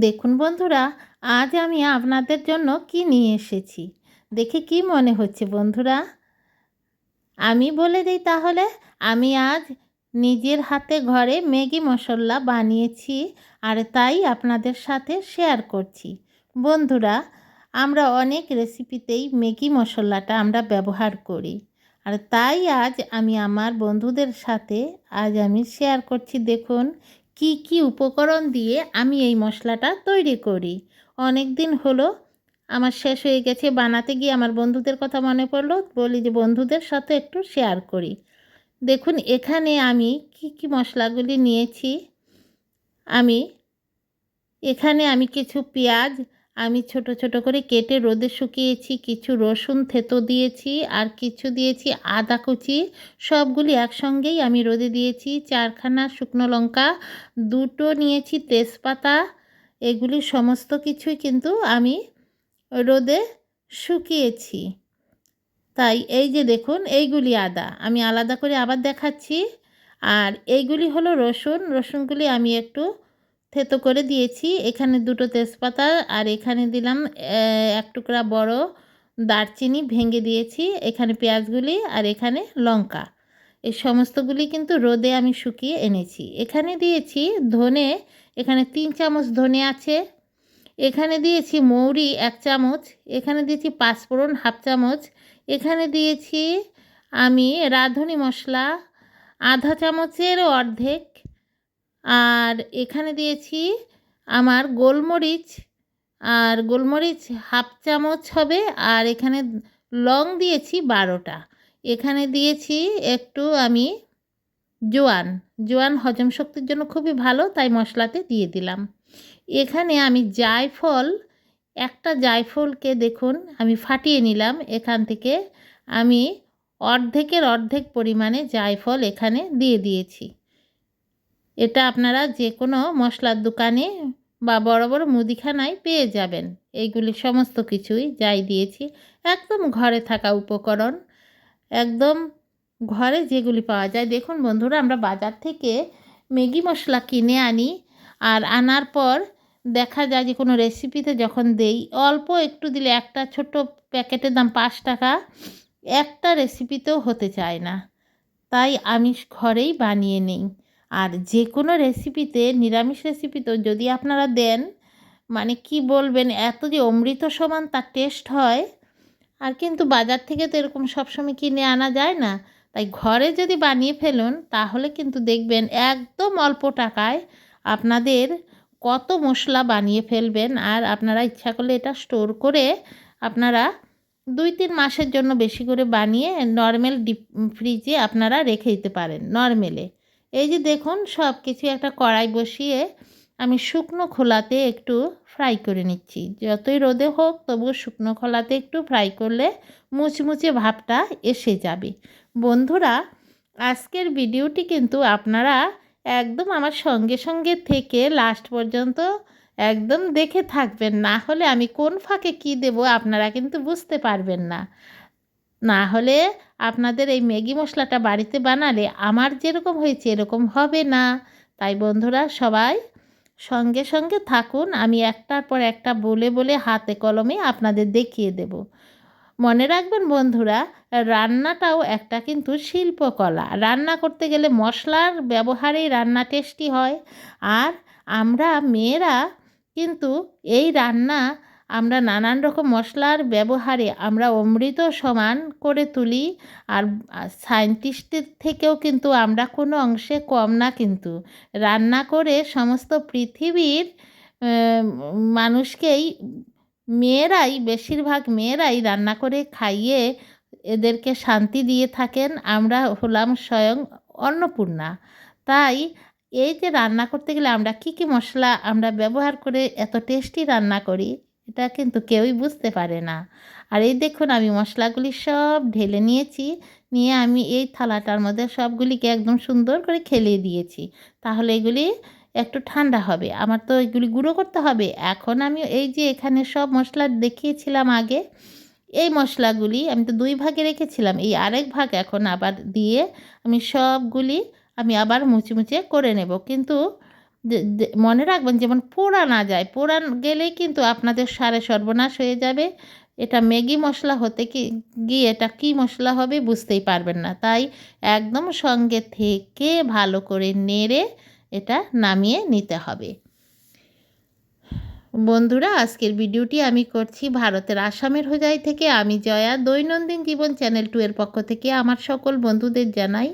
দেখুন বন্ধুরা, আজ আমি আপনাদের জন্য কি নিয়ে এসেছি? দেখে কি মনে হচ্ছে বন্ধুরা? আমি বলে দিই তাহলে, আমি আজ নিজের হাতে ঘরে ম্যাগি মশলা বানিয়েছি আর তাই আপনাদের সাথে শেয়ার করছি। বন্ধুরা, আমরা অনেক রেসিপিতেই ম্যাগি মশলাটা আমরা ব্যবহার করি আর তাই আজ আমি আমার বন্ধুদের সাথে আজ আমি শেয়ার করছি। দেখুন কি কি উপকরণ দিয়ে আমি এই মশলাটা তৈরি করি? অনেক দিন হলো, আমার শেষ হয়ে গেছে, বানাতে গিয়ে আমার বন্ধুদের কথা মনে পড়ল, বলি যে বন্ধুদের সাথে একটু শেয়ার করি। দেখুন, এখানে আমি কি কি মশলাগুলি নিয়েছি। আমি, এখানে আমি কিছু পেঁয়াজ আমি ছোট ছোট করে কেটে রোদে শুকিয়েছি, কিছু রসুন, থেতো দিয়েছি আর কিছু দিয়েছি আদা কুচি। সবগুলি একসঙ্গেই আমি রোদে দিয়েছি। চারখানা শুকনো লঙ্কা, দুটো নিয়েছি তেজপাতা। এগুলি সমস্ত কিছুই কিন্তু আমি রোদে শুকিয়েছি। তাই এই যে দেখুন, এইগুলি আদা। আমি আলাদা করে আবার দেখাচ্ছি। আর এইগুলি হলো রসুন। রসুনগুলি আমি একটু থেতো করে দিয়েছি। এখানে দুটো তেজপাতা আর এখানে দিলাম এক টুকরা বড় দারচিনি ভেঙে দিয়েছি। এখানে পেঁয়াজগুলি আর এখানে লঙ্কা। এই সমস্তগুলি কিন্তু রোদে আমি শুকিয়ে এনেছি। এখানে দিয়েছি ধনে, এখানে তিন চামচ ধনে আছে। এখানে দিয়েছি মৌরি এক চামচ। এখানে দিয়েছি পাঁচফোড়ন হাফ চামচ। এখানে দিয়েছি আমি রাঁধুনি মশলা, আধা চামচেরও অর্ধেক আর এখানে দিয়েছি আমার গোলমরিচ, আর গোলমরিচ হাফ চামচ হবে, আর এখানে লং দিয়েছি বারোটা। এখানে দিয়েছি একটু আমি জোয়ান জোয়ান হজম শক্তির জন্য খুবই ভালো, তাই মশলাতে দিয়ে দিলাম। এখানে আমি জায়ফল, একটা জায়ফলকে দেখুন, আমি ফাটিয়ে নিলাম, এখান থেকে আমি অর্ধেকের অর্ধেক পরিমাণে জায়ফল এখানে দিয়ে দিয়েছি। এটা আপনারা যে কোনো মশলার দোকানে বা বড় বড় মুদিখানায় পেয়ে যাবেন। এইগুলি সমস্ত কিছুই যাই দিয়েছি। একদম ঘরে থাকা উপকরণ, একদম ঘরে যেগুলি পাওয়া যায়। দেখুন বন্ধুরা, আমরা বাজার থেকে ম্যাগি মশলা কিনে আনি আর আনার পর দেখা যায় যে কোনো রেসিপিতে যখন দেই, অল্প একটু দিলে একটা ছোট প্যাকেটের দাম পাঁচ টাকা, একটা রেসিপিতেও হতে চায় না। তাই আমি ঘরেই বানিয়ে নিই। আর যে কোনো রেসিপিতে নিরামিষ রেসিপিতেও যদি আপনারা দেন মানে কি বলবেন, এত যে অমৃত সমান তার টেস্ট হয়, আর কিন্তু বাজার থেকে তো এরকম সবসময় কিনে আনা যায় না। তাই ঘরে যদি বানিয়ে ফেলুন, তাহলে কিন্তু দেখবেন একদম অল্প টাকায় আপনাদের কত মশলা বানিয়ে ফেলবেন। আর আপনারা ইচ্ছা করলে এটা স্টোর করে আপনারা দুই তিন মাসের জন্য বেশি করে বানিয়ে নর্মাল ডিপ ফ্রিজে আপনারা রেখে দিতে পারেন নর্মেলে এই যে দেখুন সব কিছু একটা কড়াই বসিয়ে আমি শুকনো খোলাতে একটু ফ্রাই করে নিচ্ছি। যতই রোদে হোক, তবুও শুকনো খোলাতে একটু ফ্রাই করলে মুচমুচে ভাবটা এসে যাবে। বন্ধুরা, আজকের ভিডিওটি কিন্তু আপনারা একদম আমার সঙ্গে সঙ্গে থেকে লাস্ট পর্যন্ত একদম দেখে থাকবেন। না হলে আমি কোন ফাঁকে কি দেব আপনারা কিন্তু বুঝতে পারবেন না। না হলে আপনাদের এই ম্যাগি মশলাটা বাড়িতে বানালে আমার যেরকম হয়েছে এরকম হবে না। তাই বন্ধুরা সবাই সঙ্গে সঙ্গে থাকুন, আমি একটার পর একটা বলে বলে হাতে কলমে আপনাদের দেখিয়ে দেব। মনে রাখবেন বন্ধুরা, রান্নাটাও একটা কিন্তু শিল্পকলা। রান্না করতে গেলে মশলার ব্যবহারেই রান্না টেস্টি হয়। আর আমরা মেয়েরা কিন্তু এই রান্না আমরা নানান রকম মশলার ব্যবহারে আমরা অমৃত সমান করে তুলি আর সায়েন্টিস্টের থেকেও কিন্তু আমরা কোনো অংশে কম না কিন্তু। রান্না করে সমস্ত পৃথিবীর মানুষকেই, মেয়েরাই, বেশিরভাগ মেয়েরাই রান্না করে খাইয়ে এদেরকে শান্তি দিয়ে থাকেন। আমরা হলাম স্বয়ং অন্নপূর্ণা। তাই এই যে রান্না করতে গেলে আমরা কী কী মশলা আমরা ব্যবহার করে এত টেস্টি রান্না করি? এটা কিন্তু কেউই বুঝতে পারে না। আর এই দেখুন, আমি মশলাগুলি সব ঢেলে নিয়েছি, নিয়ে আমি এই থালাটার মধ্যে সবগুলিকে একদম সুন্দর করে খেলিয়ে দিয়েছি। তাহলে এগুলি একটু ঠান্ডা হবে। আমার তো এগুলি গুঁড়ো করতে হবে। এখন আমি এই যে এখানে সব মশলা দেখিয়েছিলাম আগে, এই মশলাগুলি আমি তো দুই ভাগে রেখেছিলাম। এই আরেক ভাগ এখন আবার দিয়ে আমি সবগুলি আমি আবার মুচমুচে করে নেব। কিন্তু মনে রাখবেন যেমন পোড়া না যায়। পোড়া গেলেই কিন্তু আপনাদের সারে সর্বনাশ হয়ে যাবে। এটা ম্যাগি মশলা হতে কি, গিয়ে এটা কী মশলা হবে বুঝতেই পারবেন না। তাই একদম সঙ্গে থেকে ভালো করে নেড়ে এটা নামিয়ে নিতে হবে। বন্ধুরা, আজকের ভিডিওটি আমি করছি ভারতের আসামের হোজাই থেকে। আমি জয়া, দৈনন্দিন জীবন চ্যানেল টু এর পক্ষ থেকে আমার সকল বন্ধুদের জানাই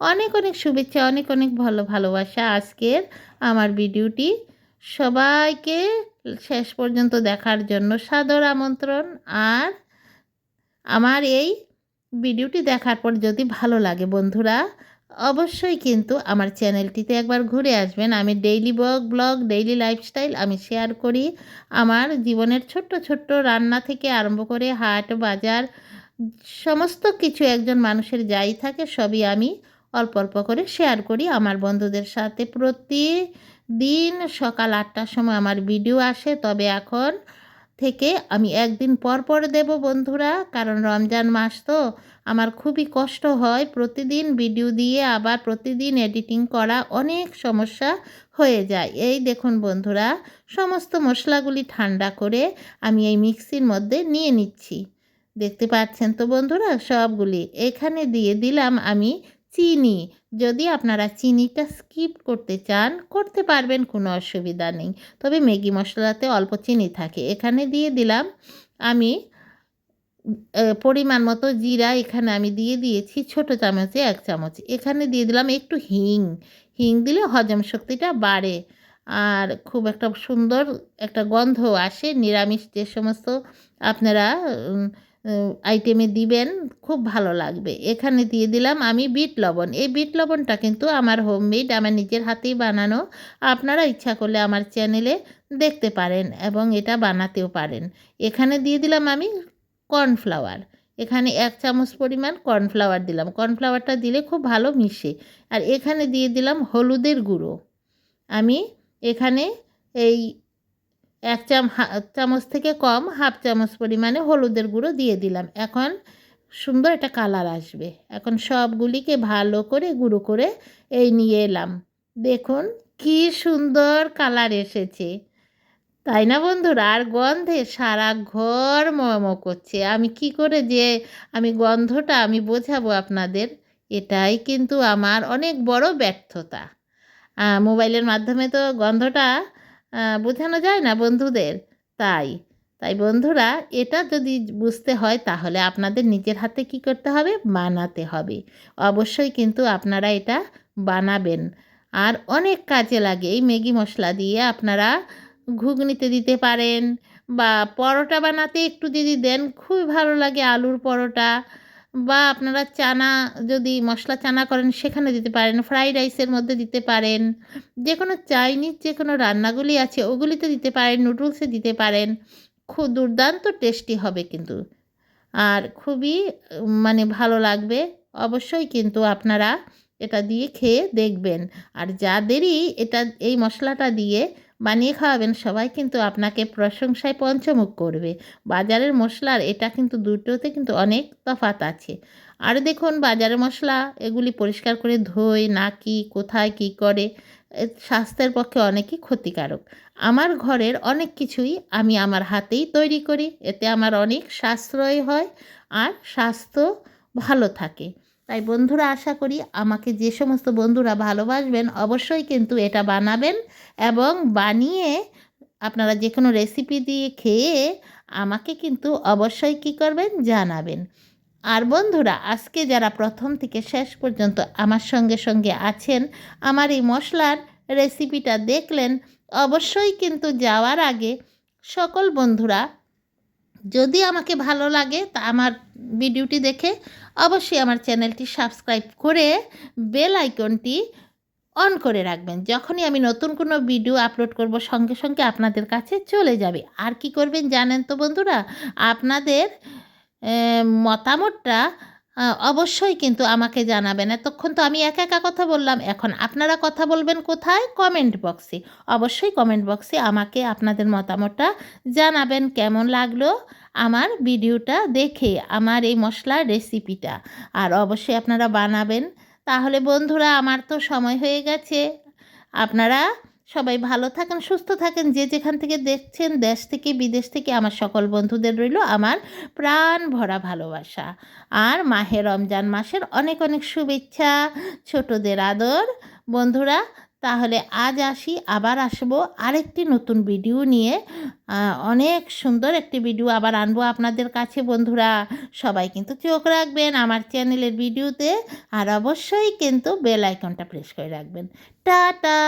অনেক অনেক শুভেচ্ছা, অনেক অনেক ভালো ভালোবাসা আজকের আমার ভিডিওটি। সবাইকে শেষ পর্যন্ত দেখার জন্য সাদর আমন্ত্রণ। আর আমার এই ভিডিওটি দেখার পর যদি ভালো লাগে বন্ধুরা, অবশ্যই কিন্তু আমার চ্যানেলটিতে একবার ঘুরে আসবেন। আমি daily blog blog, daily lifestyle আমি শেয়ার করি। আমার জীবনের ছোট্ট ছোট্ট রান্না থেকে আরম্ভ করে হাট, বাজার, সমস্ত কিছু একজন মানুষের যাই থাকে সবই আমি অল্প অল্প করে শেয়ার করি। আমার বন্ধুদের সাথে প্রতিদিন সকাল আটটার সময় আমার ভিডিও আসে। তবে এখন থেকে আমি একদিন পর পর দেব বন্ধুরা, কারণ রমজান মাস তো। আমার খুবই কষ্ট হয় প্রতিদিন ভিডিও দিয়ে আবার প্রতিদিন এডিটিং করা অনেক সমস্যা হয়ে যায়। এই দেখুন বন্ধুরা, সমস্ত মশলাগুলি ঠান্ডা করে আমি এই মিক্সির মধ্যে নিয়ে নিচ্ছি। দেখতে পাচ্ছেন তো বন্ধুরা সবগুলি? এখানে দিয়ে দিলাম আমি চিনি। যদি আপনারা চিনিটা স্কিপ করতে চান, করতে পারবেন, কোনো অসুবিধা নেই। তবে ম্যাগি মশলাতে অল্প চিনি থাকে। এখানে দিয়ে দিলাম আমি পরিমাণ মতো জিরা এখানে আমি দিয়ে দিয়েছি ছোট চামচে এক চামচ। এখানে দিয়ে দিলাম একটু হিং। হিং দিলে হজম শক্তিটা বাড়ে আর খুব একটা সুন্দর একটা গন্ধ আসে। নিরামিষ যে সমস্ত আপনারা আইটেমে দিবেন, খুব ভালো লাগবে। এখানে দিয়ে দিলাম আমি বিট লবণ। এই বিট লবণটা কিন্তু আমার হোমমেড আমার নিজের হাতেই বানানো। আপনারা ইচ্ছা করলে আমার চ্যানেলে দেখতে পারেন এবং এটা বানাতেও পারেন। এখানে দিয়ে দিলাম আমি কর্নফ্লাওয়ার এখানে এক চামচ পরিমাণ কর্নফ্লাওয়ার দিলাম। কর্নফ্লাওয়ারটা দিলে খুব ভালো মিশে। আর এখানে দিয়ে দিলাম হলুদের গুঁড়ো। আমি এখানে এই এক চাম চামচ থেকে কম, হাফ চামচ পরিমাণে হলুদের গুঁড়ো দিয়ে দিলাম। এখন সুন্দর একটা কালার আসবে। এখন সবগুলিকে ভালো করে গুঁড়ো করে এই নিয়ে এলাম। দেখুন কি সুন্দর কালার এসেছে। তাই না বন্ধুরা? আর গন্ধে সারা ঘর মম করছে। আমি কি করে যে আমি গন্ধটা আমি বোঝাবো আপনাদের? এটাই কিন্তু আমার অনেক বড় ব্যর্থতা। মোবাইলের মাধ্যমে তো গন্ধটা বোঝানো যায় না বন্ধুদের? তাই। তাই বন্ধুরা, এটা যদি বুঝতে হয়, তাহলে আপনাদের নিজের হাতে কি করতে হবে? বানাতে হবে। অবশ্যই কিন্তু আপনারা এটা বানাবেন। আর অনেক কাজে লাগে। এই ম্যাগি মশলা দিয়ে আপনারা ঘুগনিতে দিতে পারেন বা পরোটা বানাতে একটু যদি দেন, খুবই ভালো লাগে আলুর পরোটা। বা আপনারা চানা যদি মশলা চানা করেন, সেখানে দিতে পারেন ফ্রাইড রাইসের মধ্যে দিতে পারেন যে কোনো চাইনিজ যে কোনো রান্নাগুলি আছে, ওগুলিতে দিতে পারেন নুডলসে দিতে পারেন, খুব দুর্দান্ত টেস্টি হবে কিন্তু। আর খুবই মানে ভালো লাগবে, অবশ্যই কিন্তু আপনারা এটা দিয়ে খেয়ে দেখবেন। আর যাদেরই এটা, এই মশলাটা দিয়ে বানিয়ে খাওয়াবেন, সবাই কিন্তু আপনাকে প্রশংসায় পঞ্চমুখ করবে। বাজারের মশলার এটা কিন্তু দুটোতে কিন্তু অনেক তফাত আছে। আর দেখুন বাজারের মশলা এগুলি পরিষ্কার করে ধোয়, না কি, কোথায়, কি করে স্বাস্থ্যের পক্ষে অনেকই ক্ষতিকারক। আমার ঘরের অনেক কিছুই আমি আমার হাতেই তৈরি করি, এতে আমার অনেক সাশ্রয় হয় আর স্বাস্থ্য ভালো থাকে। তাই বন্ধুরা আশা করি আমাকে যে সমস্ত বন্ধুরা ভালোবাসবেন অবশ্যই কিন্তু এটা বানাবেন এবং বানিয়ে আপনারা যে কোনো রেসিপি দিয়ে খেয়ে আমাকে কিন্তু অবশ্যই কী করবেন জানাবেন। আর বন্ধুরা, আজকে যারা প্রথম থেকে শেষ পর্যন্ত আমার সঙ্গে সঙ্গে আছেন, আমার এই মশলার রেসিপিটা দেখলেন, অবশ্যই কিন্তু যাওয়ার আগে সকল বন্ধুরা যদি আমাকে ভালো লাগে তা আমার ভিডিওটি দেখে অবশ্যই আমার চ্যানেলটি সাবস্ক্রাইব করে বেল আইকনটি অন করে রাখবেন। যখনই আমি নতুন কোনো ভিডিও আপলোড করব, সঙ্গে সঙ্গে আপনাদের কাছে চলে যাবে। আর কি করবেন জানেন তো বন্ধুরা? আপনাদের মতামতটা অবশ্যই কিন্তু আমাকে জানাবেন। এতক্ষণ তো আমি একা একা কথা বললাম। এখন আপনারা কথা বলবেন কোথায়? কমেন্ট বক্সে। অবশ্যই কমেন্ট বক্সে আমাকে আপনাদের মতামতটা জানাবেন, কেমন লাগল আমার ভিডিওটা দেখে, আমার এই মশলার রেসিপিটা। আর অবশ্যই আপনারা বানাবেন। তাহলে বন্ধুরা, আমার তো সময় হয়ে গেছে। আপনারা সবাই ভালো থাকেন, সুস্থ থাকেন। যে যেখান থেকে দেখছেন, দেশ থেকে, বিদেশ থেকে আমার সকল বন্ধুদের রইল আমার প্রাণ ভরা ভালোবাসা। আর মাহে রমজান মাসের অনেক অনেক শুভেচ্ছা, ছোটদের আদর। বন্ধুরা, তাহলে আজ আসি, আবার আসব আরেকটি নতুন ভিডিও নিয়ে। অনেক সুন্দর একটি ভিডিও আবার আনব আপনাদের কাছে বন্ধুরা। সবাই কিন্তু চোখ রাখবেন আমার চ্যানেলের ভিডিওতে। আর অবশ্যই কিন্তু বেল আইকনটা প্রেস করে রাখবেন। টাটা!